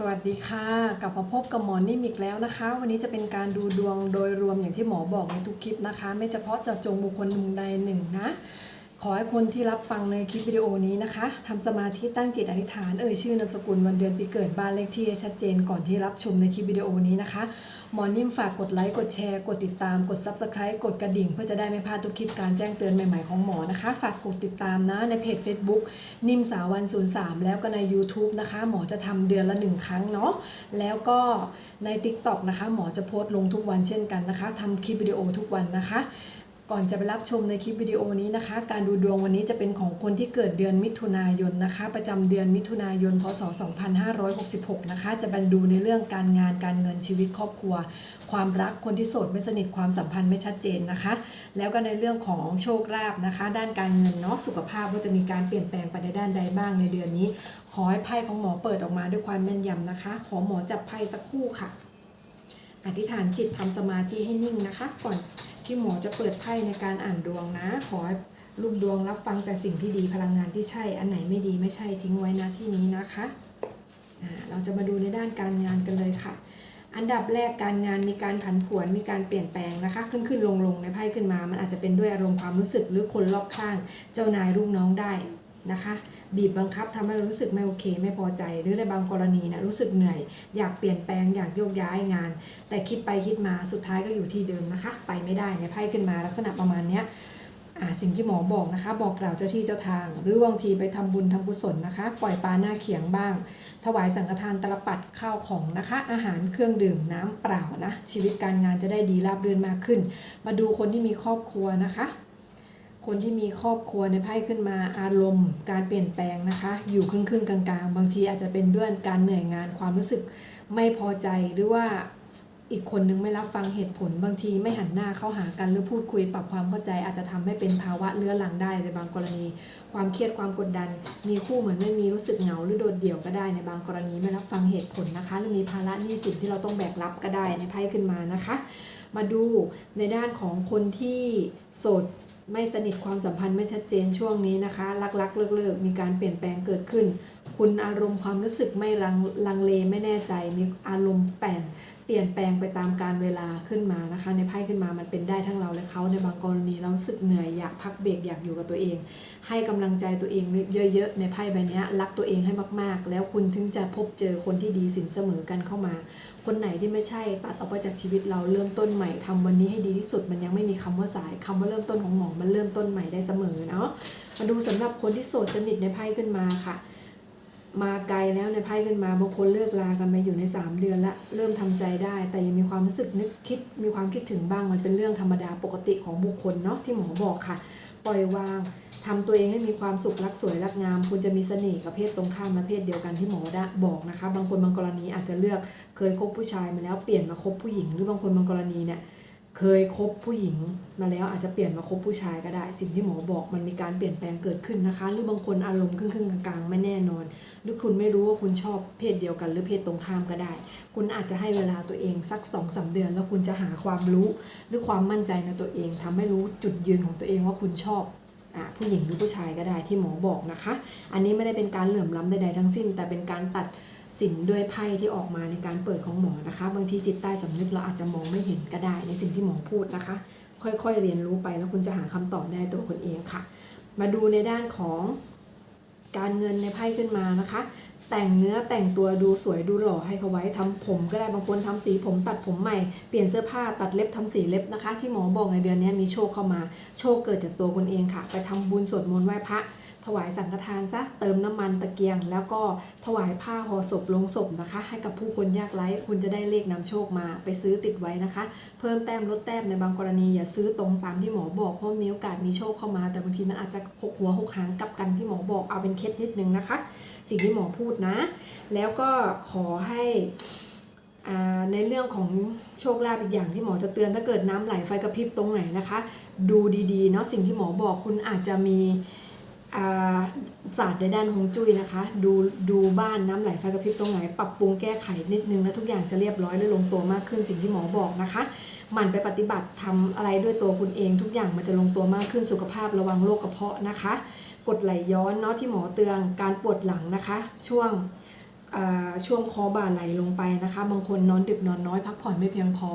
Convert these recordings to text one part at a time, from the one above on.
สวัสดีค่ะ กลับมาพบกับหมอนิ่มอีกแล้วนะคะ วันนี้จะเป็นการดูดวงโดยรวมอย่างที่หมอบอกในทุกคลิปนะคะ ไม่เฉพาะเจาะจงบุคคลหนึ่งใดหนึ่งนะ ขอให้คนที่รับฟังในคลิปวิดีโอนี้นะคะทำสมาธิตั้งจิตอธิษฐานเอ่ยชื่อนามสกุลวันเดือนปีเกิดบ้านเลขที่ให้ชัดเจนก่อนที่รับชมในคลิปวิดีโอนี้นะคะหมอนิ่มฝากกดไลค์กดแชร์กดติดตามกด Subscribe กดกระดิ่ง เพื่อจะได้ไม่พลาดทุกคลิปการแจ้งเตือนใหม่ๆของหมอนะคะ ฝากกดติดตามนะในเพจ Facebook นิ่มสาวัน 03 แล้วก็ใน YouTube นะคะ หมอจะทำเดือนละหนึ่งครั้งเนาะแล้วก็ใน TikTok นะคะ หมอจะโพสต์ลงทุกวันเช่นกันนะคะทำคลิปวิดีโอทุกวันนะคะ ก่อนจะไปรับชมในคลิปวิดีโอนี้นะคะ การดูดวงวันนี้จะเป็นของคนที่เกิดเดือนมิถุนายนนะคะ ประจำเดือนมิถุนายน พศ 2566 นะคะ จะเป็นดูในเรื่องการงานการเงินชีวิตครอบครัว ความรักคนที่โสดไม่สนิทความสัมพันธ์ไม่ชัดเจนนะคะ แล้วก็ในเรื่องของโชคลาภนะคะ ด้านการเงินเนาะสุขภาพว่าจะมีการเปลี่ยนแปลงไปในด้านใดบ้างในเดือนนี้ ขอให้ไพ่ของหมอเปิดออกมาด้วยความแม่นยำนะคะ ขอหมอจับไพ่สักคู่ค่ะ อธิษฐานจิตทำสมาธิให้นิ่งนะคะ ก่อน ที่หมอจะเปิดไพ่ในการอ่านดวงนะ ขอให้ลูกดวงรับฟังแต่สิ่งที่ดีพลังงานที่ใช่ อันไหนไม่ดีไม่ใช่ทิ้งไว้นะที่นี้นะคะอ่าเราจะมาดูในด้านการงานกันเลยค่ะ อันดับแรกการงานมีการผันผวนมีการเปลี่ยนแปลงนะคะ ขึ้นขึ้นลงลงในไพ่ขึ้นมา มันอาจจะเป็นด้วยอารมณ์ความรู้สึกหรือคนรอบข้าง เจ้านายลูกน้องได้ นะคะ บีบบังคับทำให้เรารู้สึกไม่โอเค ไม่พอใจ หรือในบางกรณีนะรู้สึกเหนื่อย อยากเปลี่ยนแปลงอยากโยกย้ายงาน แต่คิดไปคิดมาสุดท้ายก็อยู่ที่เดิมนะคะ ไปไม่ได้ในไพ่ขึ้นมาลักษณะประมาณเนี้ยสิ่งที่หมอบอกนะคะ บอกกล่าวเจ้าที่เจ้าทาง หรือบางทีไปทำบุญทำกุศลนะคะ ปล่อยปลาหน้าเขียงบ้าง ถวายสังฆทานตลปัดข้าวของนะคะ อาหารเครื่องดื่มน้ำเปล่านะชีวิตการงานจะได้ดีราบรื่นมากขึ้น มาดูคนที่มีครอบครัวนะคะ คนที่มีครอบครัวในไพ่ขึ้นมาอารมณ์ การเปลี่ยนแปลงนะคะ อยู่ครึ่งครึ่งๆกลางๆ บางทีอาจจะเป็นด้วยการเหนื่อยงานความรู้สึกไม่พอใจหรือว่า อีกคนนึงไม่รับฟังเหตุผลบางทีไม่หันหน้าเข้าหากันหรือพูดคุยปรับความเข้าใจ อาจจะทำให้เป็นภาวะเรื้อรังได้ในบางกรณี ความเครียดความกดดัน มีคู่เหมือนไม่มีรู้สึกเหงาหรือโดดเดี่ยวก็ได้ในบางกรณีไม่รับฟังเหตุผลนะคะ หรือมีภาระหนี้สินที่เราต้องแบกรับก็ได้ในไพ่ขึ้นมานะคะ มาดูในด้านของคนที่โสดไม่สนิทความสัมพันธ์ไม่ชัดเจนช่วงนี้นะคะลักๆ เลิกๆ มีการเปลี่ยนแปลงเกิดขึ้น คุณอารมณ์ความรู้สึกไม่ลังลังเลไม่แน่ใจ มีอารมณ์แปลน เปลี่ยนแปลงไปตามการเวลาขึ้นมานะคะ ในไพ่ขึ้นมามันเป็นได้ทั้งเราและเขาในบางกรณีเราสึกเหนื่อยอยากพักเบรกอยากอยู่กับตัวเอง ให้กำลังใจตัวเองเยอะๆในไพ่ใบนี้รักตัวเองให้มากๆ แล้วคุณถึงจะพบเจอคนที่ดีสินเสมอกันเข้ามา คนไหนที่ไม่ใช่ตัดออกไปจากชีวิตเราเริ่มต้นใหม่ทำวันนี้ให้ดีที่สุดมันยังไม่มีคำว่าสายคำว่าเริ่มต้นของหมองมันเริ่มต้นใหม่ได้เสมอเนาะมาดูสำหรับคนที่โสดสนิทในไพ่ขึ้นมาค่ะ มาไกลแล้วในไพ่ขึ้นมาบางคนเลิกลากันไปอยู่ใน 3 เดือนละเริ่มทำใจได้ แต่ยังมีความรู้สึกนึกคิด มีความคิดถึงบ้างมันเป็นเรื่องธรรมดาปกติของบุคคลเนาะที่หมอบอกค่ะ ปล่อยวางทำตัวเองให้มีความสุขรักสวยรักงาม คุณจะมีเสน่ห์กับเพศตรงข้ามและเพศเดียวกันที่หมอได้บอกนะคะ บางคนบางกรณีอาจจะเลือกเคยคบผู้ชายมาแล้วเปลี่ยนมาคบผู้หญิง หรือบางคนบางกรณีเนี่ย เคยคบผู้หญิงมาแล้วอาจจะเปลี่ยนมาคบผู้ชายก็ได้ สิ่งที่หมอบอกมันมีการเปลี่ยนแปลงเกิดขึ้นนะคะ หรือบางคนอารมณ์ครึ่งๆกลางๆไม่แน่นอน หรือคุณไม่รู้ว่าคุณชอบเพศเดียวกันหรือเพศตรงข้ามก็ได้ คุณอาจจะให้เวลาตัวเองสัก2อสาเดือน แล้วคุณจะหาความรู้หรือความมั่นใจในตัวเองทำให้รู้จุดยืนของตัวเองว่าคุณชอบอผู้หญิงหรือผู้ชายก็ได้ที่หมอบอกนะคะ อันนี้ไม่ได้เป็นการเหลื่อมล้ำใดๆทั้งสิ้น แต่เป็นการตัด สินด้วยไพ่ที่ออกมาในการเปิดของหมอนะคะ บางทีจิตใต้สำนึกเราอาจจะมองไม่เห็นก็ได้ในสิ่งที่หมอพูดนะคะ ค่อยๆเรียนรู้ไปแล้วคุณจะหาคำตอบได้ตัวคุณเองค่ะ มาดูในด้านของการเงินในไพ่ขึ้นมานะคะ แต่งเนื้อแต่งตัวดูสวยดูหล่อให้เขาไว้ทำผมก็ได้บางคนทำสีผมตัดผมใหม่เปลี่ยนเสื้อผ้าตัดเล็บทำสีเล็บนะคะ ที่หมอบอกในเดือนนี้มีโชคเข้ามา โชคเกิดจากตัวคุณเองค่ะ ไปทำบุญสวดมนต์ไหว้พระถวายสังฆทานซะเติมน้ำมันตะเกียง แล้วก็ถวายผ้าห่อศพลงศพนะคะ ให้กับผู้คนยากไร้คุณจะได้เลขนำโชคมาไปซื้อติดไว้นะคะ เพิ่มแต้มลดแต้มในบางกรณีอย่าซื้อตรงตามที่หมอบอกเพราะมีโอกาสมีโชคเข้ามา แต่บางทีมันอาจจะหกหัวหกหางกลับกันที่หมอบอกเอาเป็นเคล็ดนิดนึงนะคะ สิ่งที่หมอพูดนะ แล้วก็ขอให้อ่าในเรื่องของโชคลาภอีกอย่างที่หมอจะเตือนถ้าเกิดน้ำไหลไฟกระพริบตรงไหนนะคะ ดูดีๆเนาะสิ่งที่หมอบอกคุณอาจจะมีอ่าศาสตร์ในด้านฮวงจุ้ยนะคะ ดูดูบ้านน้ำไหลไฟกระพริบตรงไหน ปรับปรุงแก้ไขนิดนึงแล้วทุกอย่างจะเรียบร้อยและลงตัวมากขึ้นสิ่งที่หมอบอกนะคะหมั่นไปปฏิบัติทำอะไรด้วยตัวคุณเอง ทุกอย่างมันจะลงตัวมากขึ้นสุขภาพระวังโรคกระเพาะนะคะ กดไหลย้อนเนาะที่หมอเตือนการปวดหลังนะคะ ช่วง ช่วงคอบ่าไหลลงไปนะคะ บางคนนอนดึกนอนน้อยพักผ่อนไม่เพียงพอ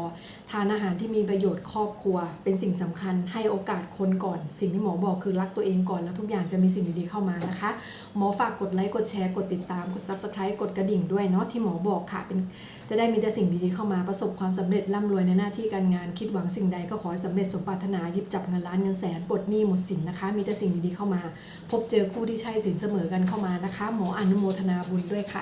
ทานอาหารที่มีประโยชน์ครอบครัว เป็นสิ่งสำคัญให้โอกาสคนก่อน สิ่งที่หมอบอกคือรักตัวเองก่อนแล้วทุกอย่างจะมีสิ่งดีๆเข้ามานะคะ หมอฝากกดไลค์กดแชร์กดติดตามกด subscribe กดกระดิ่งด้วยเนาะที่หมอบอกค่ะเป็นจะได้มีแต่สิ่งดีๆเข้ามาประสบความสำเร็จร่ำรวยในหน้าที่การงานคิดหวังสิ่งใดก็ขอให้สำเร็จสมปรารถนาหยิบจับเงินล้านเงินแสนปลดหนี้หมดสินนะคะ มีแต่สิ่งดีๆเข้ามา พบเจอคู่ที่ใช่สินเสมอกันเข้ามานะคะ หมออนุโมทนาบุญด้วยค่ะ